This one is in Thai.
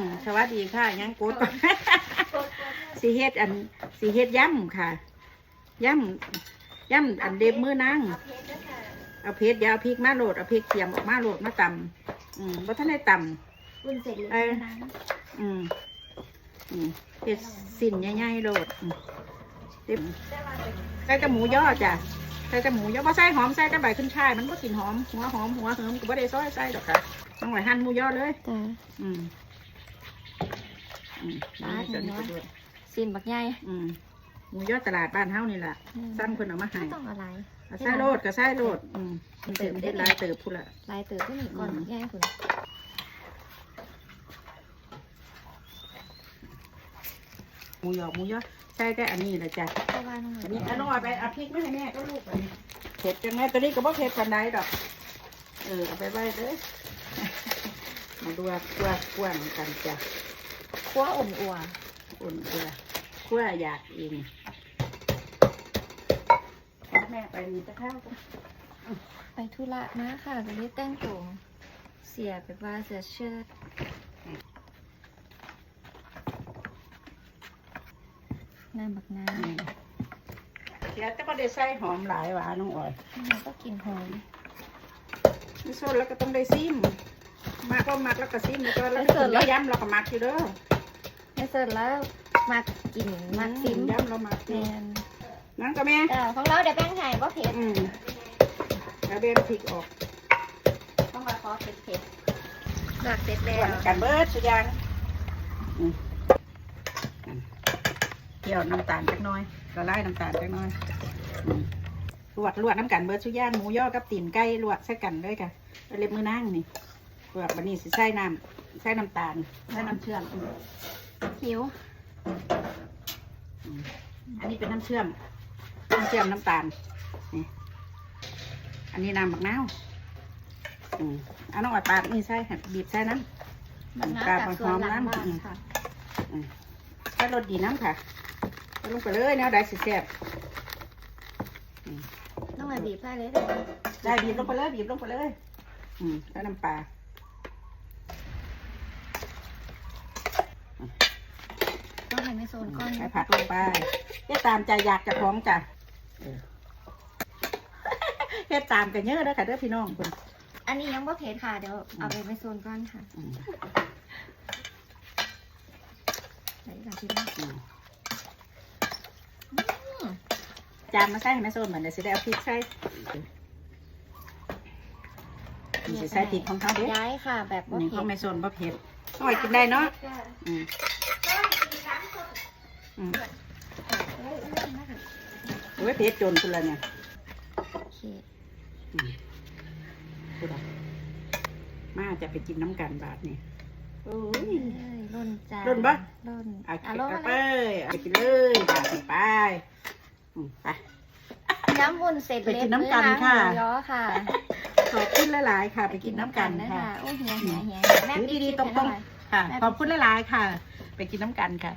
มสวัสดีค่ะยังกดก่อนสีเฮ็ดอันสีเฮ็ดย่ำค่ะย่ำย่ำอันเด็บมือนางเอาเพชรอยาเอาพริกมาโหลดเอาพริกเทียมออกมาโหลดมาตำอืมว่าท่านได้ตำอุ่นเสร็จเลยนะอืมอืมเฮ็ดสิ่นใหญ่ๆโหลดเด็บใส่แต่หมูย่อจ้ะใส่แต่หมูย่อว่าใส่หอมใส่แต่ใบขึ้นช่ายมันก็กลิ่นหอมหัวหอมหัวเหิมก็บ่ได้ซอยใส่ดอกค่ะต้องไว้หั่นหมูย่อเลยอืม อืมปลาถึงเนอะไปด้วยซิมบักใหญ่อืมหมูยอดตลาดบ้านเฮานี่แหละสั่งเพิ่นเอามาให้ต้องอะไรเอาไส้โลดกับไส้โลดอืมมันเติมเฮ็ดหลายเติบพุ่นละลายเติบที่มีก่อนอืมบักใหญ่คุณหมูยอหมูยอใส่แต่อันนี้แหละจ้ะเพราะว่าน้องอันนี้อันน้อยไปเอาพริกมาให้แม่ก็ลูกอันนี้เผ็ดจังแม่ตัวนี้ก็บ่เผ็ดปานใดดอก เออเอาไปไว้เด้อมาดูว่าคั่วคั่วเหมือนกันจ้ะ คั่วอ่มอัวอุ่นเกลือคั่วอยากเองเอาแม่ไปนี่ตะข้าวกันไปธุระมาค่ะก็เลยแต่งตัวเสียแบบว่าเสียเชิดน้ำบักน้อืมเดี๋ยวจะก็ได้ใส่หอมหลายหวานน้องอ่อยำมันก็กินหอมไม่สดแล้วก็ต้องได้ซิม มากก็มักแล้วก็ซิมแล้วก็แล้วก็กินแล้วย้ำเราก็มักอยู่เด้อให้เสร็จแล้วมากินมาซิมย้ำเรามักอแมยู่นนั่นก็แม่เออของเราเดี๋ยวแป้งไห่ว่าเผ็ดอืมแล้วเบนพริกออกต้องมาขอเผ็ดเผ็ดหลักเสร็จส่แล้ววนกันเบิดสุดยังอืมเกี่ยวน้ำตาลจักหน้อยละลายน้ำตาลจักหน้อยอืมลวกลวกน้ำกันเบิดสุดย่างหมูย่อกับตีนไก่ลวกใส่กันเลยค่ะเอาเล็บมือนั่งนี่ ลวกบันนี้สิใส่น้ำใส่น้ำตาลใส่น้ำเชื่อมอืมหิวอืมอันนี้เป็นน้ำเชื่อม น้ำเชื่อมน้ำตาล นี่ อันนี้น้ำมะนาวอืมเอาน้องอ่อยปาดนี่ใส่ให้บีบใส่น้ำมันปลาน่าปลาจะสวยหลังหอมบ้านน้ำค่ะใส่รสดีน้ำค่ะใส่ลงไปเลยแนวใดสิแซ่บต้องมาบีบให้เลยเดี๋ยวได้บีบลงไปเลยบีบลงไปเลย อืมแล้วน้ำปลา ต้องให้ไม่โซนก้อนใส่ผักลงไปเฮ็ดตามใจอยากจะพร้อมจ้ะเออเฮ็ดตามกันเยอะแล้วค่ะเด้อพี่น้องคุณอันนี้ยังบ่เผ็ดค่ะ เดี๋ยวเอาไปไม่โซนก้อนค่ะอืมใส่กับที่บ้านอืมจานมาใส่ให้แม่โซนเหมือนเดี๋ยวสิได้เอาพริกใส่นี่สิใส่พริกของเขาเด้อย้ายค่ะ แบบว่านี่เผ็เขาดไม่โซนบ่เผ็ดอร่อยกินได้เนาะอืมอืม โอ้ยเผ็ดจนคุณละเนี่ยโอเคอืมพูดอะมาจะไปกินน้ำกันบาทนี่โอ้ยเอ้ยล่นจ้าล่นปะล่นเอาอะไปล่นเอามาไปเลยเอาไปกินเลยบาทนี่ไปอืมไปน้ำอุ่นเสร็จไปกินน้ำกันเรียบร้อยค่ะหมูย้อค่ะขอบคุณหลายๆค่ะไปกินน้ำกันนะค่ะคะโอ้ยเหียเหียเหียแม่ถือปิ๊กดีคิๆตให้รงหน่อยๆค่ะขอบคุณหลายๆค่ะ ไปกินน้ำกันค่ะ